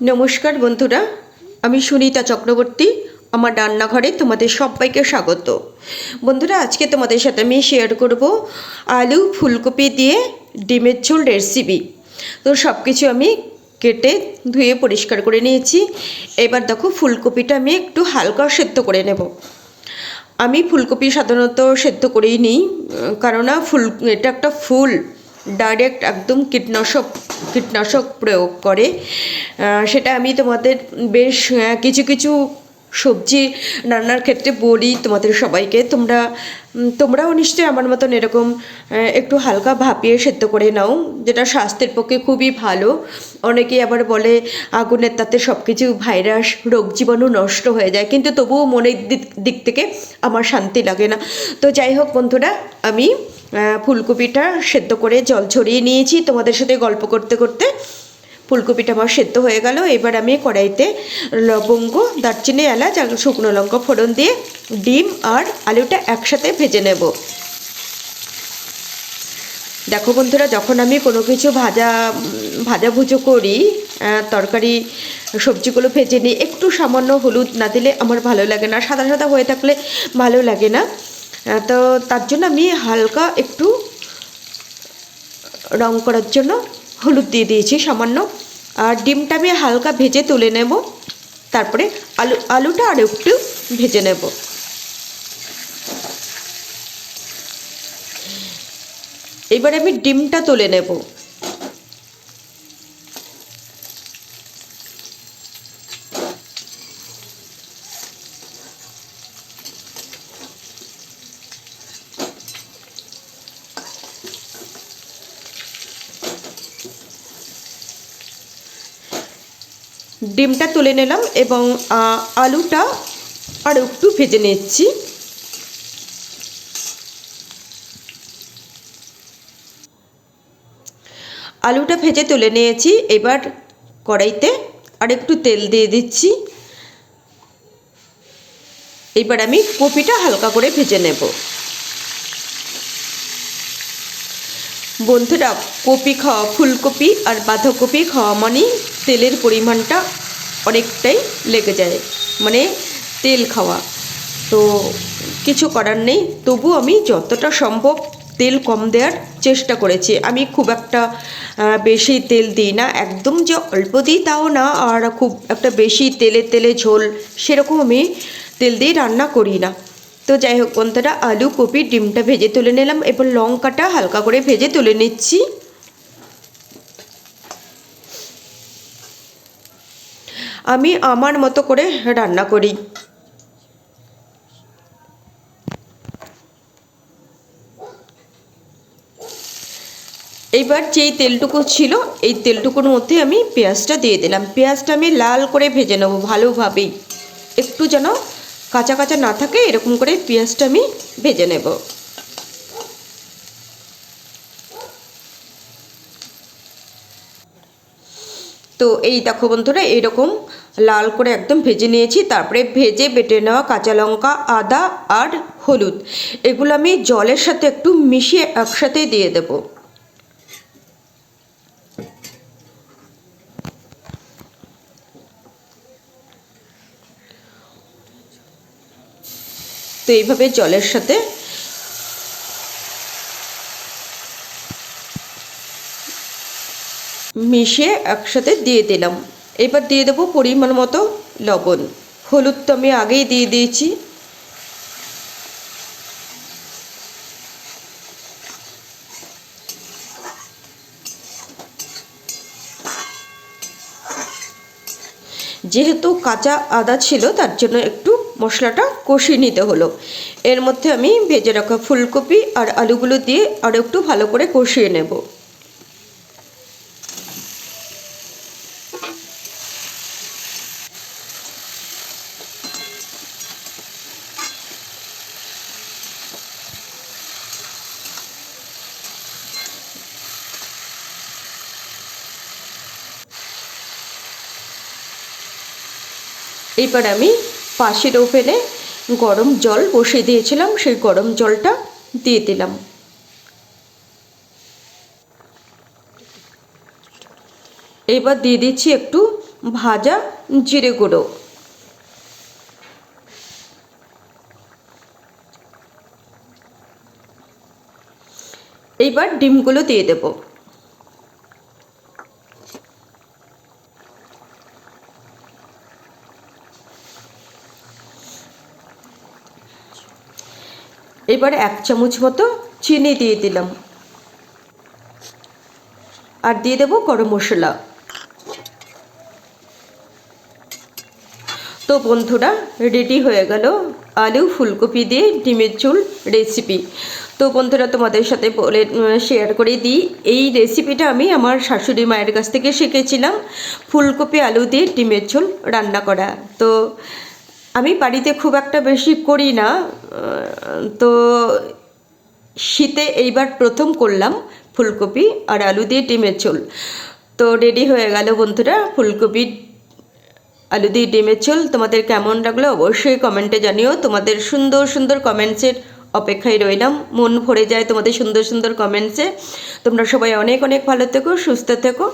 নমস্কার বন্ধুরা, আমি সুনিতা চক্রবর্তী, আমার রান্নাঘরে তোমাদের সবাইকে স্বাগত। বন্ধুরা, আজকে তোমাদের সাথে আমি শেয়ার করব আলু ফুলকপি দিয়ে ডিমের ঝোল রেসিপি তো সব কিছু আমি কেটে ধুয়ে পরিষ্কার করে নিয়েছি। এবার দেখো, ফুলকপিটা আমি একটু হালকা সেদ্ধ করে নেব। আমি ফুলকপি সাধারণত সেদ্ধ করেই নিই কারণ ফুল, এটা একটা ফুল। ডাইরেক্ট একদম কীটনাশক কীটনাশক প্রয়োগ করে। সেটা আমি তোমাদের বেশ কিছু কিছু সবজি রান্নার ক্ষেত্রে বলি তোমাদের সবাইকে, তোমরা তোমরাও নিশ্চয়ই আমার মতন এরকম একটু হালকা ভাপিয়ে সেদ্ধ করে নাও, যেটা স্বাস্থ্যের পক্ষে খুবই ভালো। অনেকেই আবার বলে, আগুনের তাতে সব কিছু ভাইরাস, রোগ জীবাণু নষ্ট হয়ে যায়, কিন্তু তবুও মনের দিক- থেকে আমার শান্তি লাগে না। তো যাই হোক বন্ধুরা, আমি ফুলকপিটা সেদ্ধ করে জল ছড়িয়ে নিয়েছি, তোমাদের সাথে গল্প করতে করতে ফুলকপিটা আমার সেদ্ধ হয়ে গেল। এবার আমি কড়াইতে লবঙ্গ দারচিনি এলাচ আর শুকনো লঙ্কা ফোড়ন দিয়ে ডিম আর আলুটা একসাথে ভেজে নেব। দেখো বন্ধুরা যখন আমি কোনো কিছু ভাজা উম, ভাজাভুজো করি তরকারি সবজিগুলো ভেজে নিই একটু সামান্য হলুদ না দিলে আমার ভালো লাগে না। সাদা সাদা হয়ে থাকলে ভালো লাগে না। তো তার জন্য আমি হালকা একটু রং করার জন্য হলুদ দিয়ে দিয়েছি সামান্য। আর ডিমটা আমি হালকা ভেজে তুলে নেব। তারপরে আলু, আলুটা আর একটু ভেজে নেব। এবার আমি ডিমটা তুলে নেব। ডিমটা তুলে নিলাম এবং আলুটা আর একটু ভেজে নিচ্ছি। আলুটা ভেজে তুলে নিয়েছি, এবার কড়াইতে আর একটু তেল দিয়ে দিচ্ছি। এবার আমি কপিটা হালকা করে ভেজে নেব। বন্ধুরা, কপি খাওয়া, ফুলকপি আর বাঁধাকপি খাওয়া মানেই তেলের পরিমাণটা অনেকটাই লেগে যায় মানে তেল খাওয়া। তো কিছু করার নেই তবু আমি যতটা সম্ভব তেল কম দেওয়ার চেষ্টা করেছি। আমি খুব একটা বেশি তেল দিই না, একদম যে অল্প দিই তাও না, আর খুব একটা বেশি তেলে তেলে ঝোল সেরকম আমি তেল দিয়ে রান্না করি না। তো যাই হোক বন্ধুরা, আলু কপি, ডিমটা ভেজে তুলে নিলাম, এবার লঙ্কাটা হালকা করে ভেজে তুলে নিচ্ছি। আমি আমার মতো করে রান্না করি। এইবার যেই তেলটুকু ছিল, এই তেলটুকুর মধ্যে আমি পেঁয়াজটা দিয়ে দিলাম। পেঁয়াজটা আমি লাল করে ভেজে নেব ভালোভাবেই। একটু যেন কাঁচা কাঁচা না থাকে, এরকম করে পেঁয়াজটা আমি ভেজে নেব। তো এই দেখো বন্ধুরা এইরকম লাল করে একদম ভেজে নিয়েছি, তারপরে ভেজে বেটে নেওয়া কাঁচা লঙ্কা, আদা আর হলুদ। এগুলো আমি জলের সাথে একটু মিশিয়ে একসাথে দিয়ে দেবো। তো এইভাবে জলের সাথে মিশিয়ে একসাথে দিয়ে দিলাম। এবার দিয়ে দেবো পরিমাণ মতো লবণ। হলুদ তো আমি আগেই দিয়ে দিয়েছি। যেহেতু কাঁচা আদা ছিল, তার জন্য একটু মশলাটা কষিয়ে নিতে হলো। এর মধ্যে আমি ভেজে রাখা ফুলকপি আর আলুগুলো দিয়ে আর একটু ভালো করে কষিয়ে নেব। এবার আমি পাশের ওভেনে গরম জল বসিয়ে দিয়েছিলাম, সেই গরম জলটা দিয়ে দিলাম। এবার দিয়ে দিচ্ছি একটু ভাজা জিরে গুঁড়ো। এইবার ডিমগুলো দিয়ে দেবো। এবার এক চামচ মতো চিনি দিয়ে দিলাম। আর দিয়ে দেবো গরম মশলা। তো বন্ধুরা রেডি হয়ে গেল আলু, ফুলকপি দিয়ে ডিমের ঝোল রেসিপি তো বন্ধুরা, তোমাদের সাথে বলে শেয়ার করে দিই, এই রেসিপিটা আমি আমার শাশুড়ি মায়ের কাছ থেকে শিখেছিলাম, ফুলকপি, আলু দিয়ে ডিমের ঝোল রান্না করা। তো আমি বাড়িতে খুব একটা বেশি করি না তো শীতে এইবার প্রথম করলাম ফুলকপি আর আলু দিয়ে ডিমের ঝোল। তো রেডি হয়ে গেল বন্ধুরা ফুলকপি, আলু দিয়ে ডিমের ঝোল। তোমাদের কেমন লাগল অবশ্যই কমেন্টে জানিও। তোমাদের সুন্দর সুন্দর কমেন্টসের অপেক্ষায় রইলাম। মন ভরে যায় তোমাদের সুন্দর সুন্দর কমেন্টসে তোমরা সবাই অনেক অনেক ভালো থেকো, সুস্থ থেকো।